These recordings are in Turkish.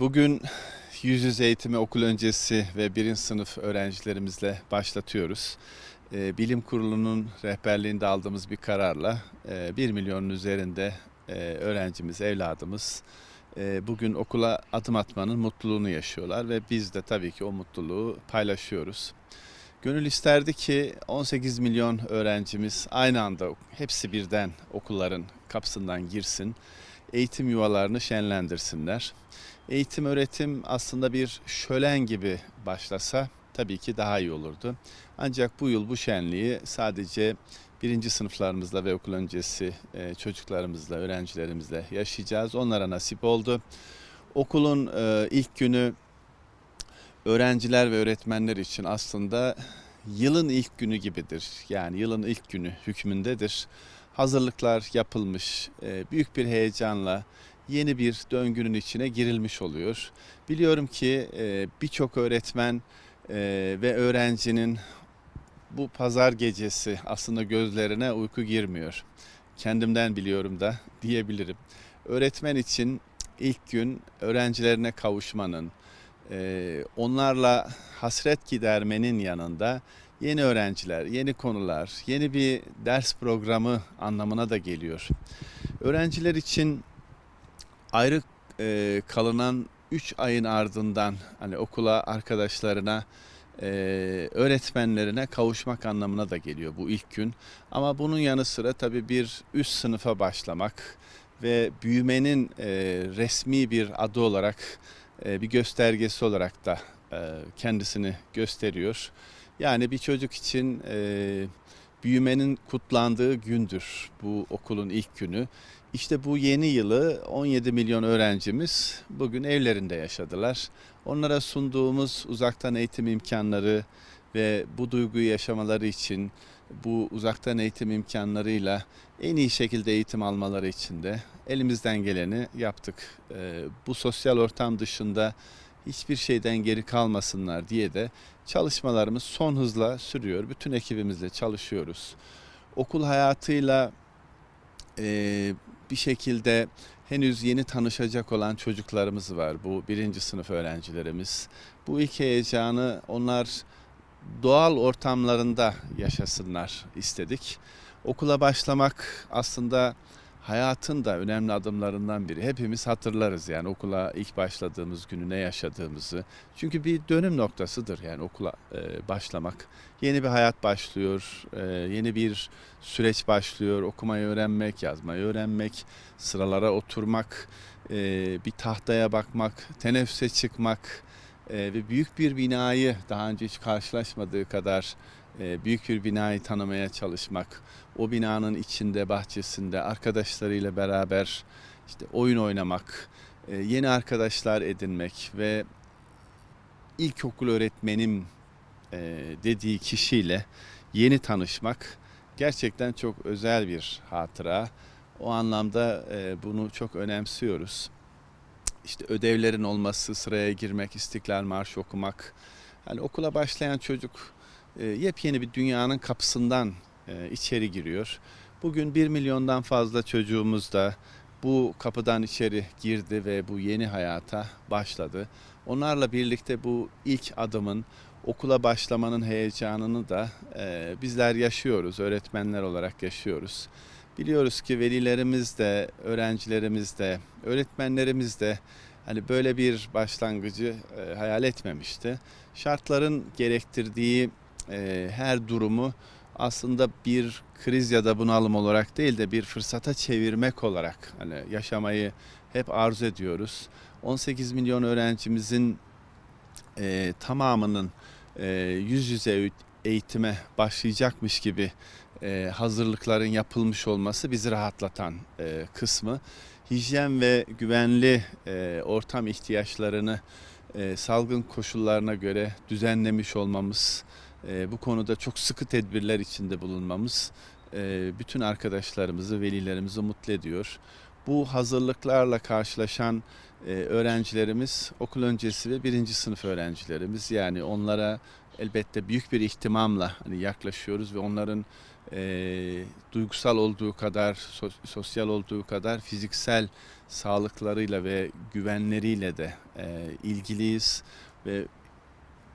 Bugün yüz yüze eğitimi okul öncesi ve birinci sınıf öğrencilerimizle başlatıyoruz. Ee, Bilim Kurulu'nun rehberliğinde aldığımız bir kararla e, 1 milyonun üzerinde e, öğrencimiz, evladımız e, bugün okula adım atmanın mutluluğunu yaşıyorlar ve biz de tabii ki o mutluluğu paylaşıyoruz. Gönül isterdi ki 18 milyon öğrencimiz aynı anda hepsi birden okulların kapısından girsin, eğitim yuvalarını şenlendirsinler. Eğitim öğretim aslında bir şölen gibi başlasa tabii ki daha iyi olurdu. Ancak bu yıl bu şenliği sadece birinci sınıflarımızla ve okul öncesi e, çocuklarımızla, öğrencilerimizle yaşayacağız. Onlara nasip oldu. Okulun e, ilk günü öğrenciler ve öğretmenler için aslında yılın ilk günü gibidir. Yani yılın ilk günü hükmündedir. Hazırlıklar yapılmış, e, büyük bir heyecanla yeni bir döngünün içine girilmiş oluyor. Biliyorum ki e, birçok öğretmen e, ve öğrencinin bu pazar gecesi aslında gözlerine uyku girmiyor. Kendimden biliyorum da diyebilirim. Öğretmen için ilk gün öğrencilerine kavuşmanın, onlarla hasret gidermenin yanında yeni öğrenciler, yeni konular, yeni bir ders programı anlamına da geliyor. Öğrenciler için ayrı e, kalınan 3 ayın ardından hani okula arkadaşlarına e, öğretmenlerine kavuşmak anlamına da geliyor bu ilk gün. Ama bunun yanı sıra tabii bir üst sınıfa başlamak ve büyümenin e, resmi bir adı olarak e, bir göstergesi olarak da e, kendisini gösteriyor. Yani bir çocuk için e, büyümenin kutlandığı gündür bu okulun ilk günü. İşte bu yeni yılı 17 milyon öğrencimiz bugün evlerinde yaşadılar. Onlara sunduğumuz uzaktan eğitim imkanları ve bu duyguyu yaşamaları için bu uzaktan eğitim imkanlarıyla en iyi şekilde eğitim almaları için de elimizden geleni yaptık. Ee, bu sosyal ortam dışında hiçbir şeyden geri kalmasınlar diye de çalışmalarımız son hızla sürüyor. Bütün ekibimizle çalışıyoruz. Okul hayatıyla e, bir şekilde henüz yeni tanışacak olan çocuklarımız var. Bu birinci sınıf öğrencilerimiz. Bu ilk heyecanı onlar doğal ortamlarında yaşasınlar istedik. Okula başlamak aslında hayatın da önemli adımlarından biri. Hepimiz hatırlarız yani okula ilk başladığımız günü ne yaşadığımızı. Çünkü bir dönüm noktasıdır yani okula e, başlamak. Yeni bir hayat başlıyor, e, yeni bir süreç başlıyor. Okumayı öğrenmek, yazmayı öğrenmek, sıralara oturmak, e, bir tahtaya bakmak, teneffüse çıkmak e, ve büyük bir binayı daha önce hiç karşılaşmadığı kadar e, büyük bir binayı tanımaya çalışmak, o binanın içinde, bahçesinde arkadaşlarıyla beraber işte oyun oynamak, e, yeni arkadaşlar edinmek ve ilkokul öğretmenim e, dediği kişiyle yeni tanışmak gerçekten çok özel bir hatıra. O anlamda bunu çok önemsiyoruz. İşte ödevlerin olması, sıraya girmek, İstiklal Marşı okumak. Hani okula başlayan çocuk e, yepyeni bir dünyanın kapısından e, içeri giriyor. Bugün 1 milyondan fazla çocuğumuz da bu kapıdan içeri girdi ve bu yeni hayata başladı. Onlarla birlikte bu ilk adımın okula başlamanın heyecanını da e, bizler yaşıyoruz, öğretmenler olarak yaşıyoruz. Biliyoruz ki velilerimiz de, öğrencilerimiz de, öğretmenlerimiz de hani böyle bir başlangıcı e, hayal etmemişti. Şartların gerektirdiği e, her durumu aslında bir kriz ya da bunalım olarak değil de bir fırsata çevirmek olarak hani yaşamayı hep arzu ediyoruz. 18 milyon öğrencimizin e, tamamının e, yüz yüze eğitime başlayacakmış gibi e, hazırlıkların yapılmış olması bizi rahatlatan e, kısmı. Hijyen ve güvenli e, ortam ihtiyaçlarını e, salgın koşullarına göre düzenlemiş olmamız, e, bu konuda çok sıkı tedbirler içinde bulunmamız e, bütün arkadaşlarımızı, velilerimizi mutlu ediyor. Bu hazırlıklarla karşılaşan e, öğrencilerimiz okul öncesi ve birinci sınıf öğrencilerimiz. Yani onlara elbette büyük bir ihtimamla hani yaklaşıyoruz ve onların e, duygusal olduğu kadar, so- sosyal olduğu kadar fiziksel sağlıklarıyla ve güvenleriyle de e, ilgiliyiz ve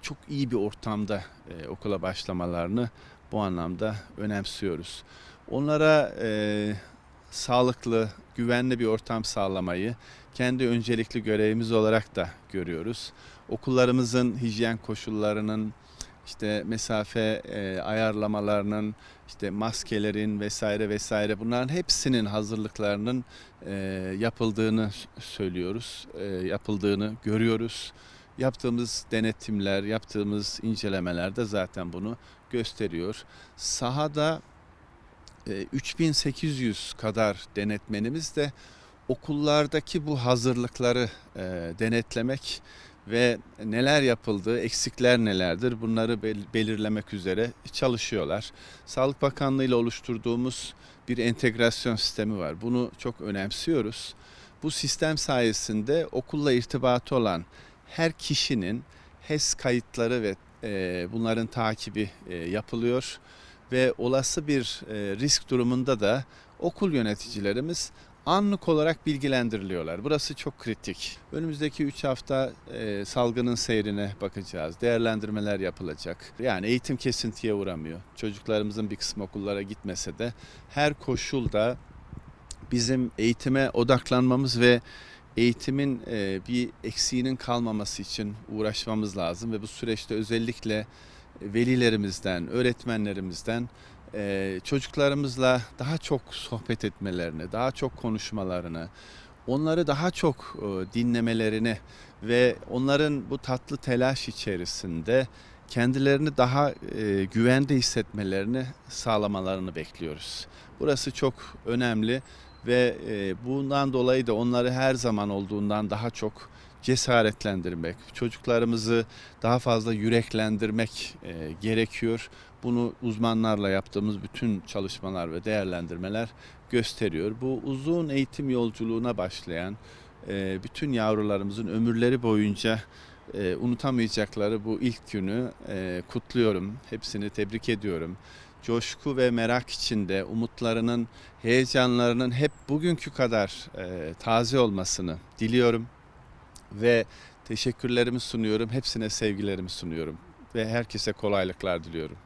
çok iyi bir ortamda e, okula başlamalarını bu anlamda önemsiyoruz. Onlara e, sağlıklı, güvenli bir ortam sağlamayı kendi öncelikli görevimiz olarak da görüyoruz. Okullarımızın hijyen koşullarının, işte mesafe e, ayarlamalarının, işte maskelerin vesaire vesaire bunların hepsinin hazırlıklarının e, yapıldığını söylüyoruz, e, yapıldığını görüyoruz. Yaptığımız denetimler, yaptığımız incelemeler de zaten bunu gösteriyor. Sahada e, 3800 kadar denetmenimiz de okullardaki bu hazırlıkları e, denetlemek ve neler yapıldığı, eksikler nelerdir bunları bel- belirlemek üzere çalışıyorlar. Sağlık Bakanlığı ile oluşturduğumuz bir entegrasyon sistemi var. Bunu çok önemsiyoruz. Bu sistem sayesinde okulla irtibatı olan her kişinin HES kayıtları ve e, bunların takibi e, yapılıyor ve olası bir e, risk durumunda da okul yöneticilerimiz anlık olarak bilgilendiriliyorlar. Burası çok kritik. Önümüzdeki 3 hafta e, salgının seyrine bakacağız. Değerlendirmeler yapılacak. Yani eğitim kesintiye uğramıyor. Çocuklarımızın bir kısmı okullara gitmese de her koşulda bizim eğitime odaklanmamız ve eğitimin e, bir eksiğinin kalmaması için uğraşmamız lazım ve bu süreçte özellikle velilerimizden, öğretmenlerimizden e, çocuklarımızla daha çok sohbet etmelerini, daha çok konuşmalarını, onları daha çok e, dinlemelerini ve onların bu tatlı telaş içerisinde kendilerini daha e, güvende hissetmelerini sağlamalarını bekliyoruz. Burası çok önemli ve e, bundan dolayı da onları her zaman olduğundan daha çok cesaretlendirmek, çocuklarımızı daha fazla yüreklendirmek e, gerekiyor. Bunu uzmanlarla yaptığımız bütün çalışmalar ve değerlendirmeler gösteriyor. Bu uzun eğitim yolculuğuna başlayan e, bütün yavrularımızın ömürleri boyunca e, unutamayacakları bu ilk günü e, kutluyorum. Hepsini tebrik ediyorum. Coşku ve merak içinde umutlarının, heyecanlarının hep bugünkü kadar e, taze olmasını diliyorum ve teşekkürlerimi sunuyorum. Hepsine sevgilerimi sunuyorum ve herkese kolaylıklar diliyorum.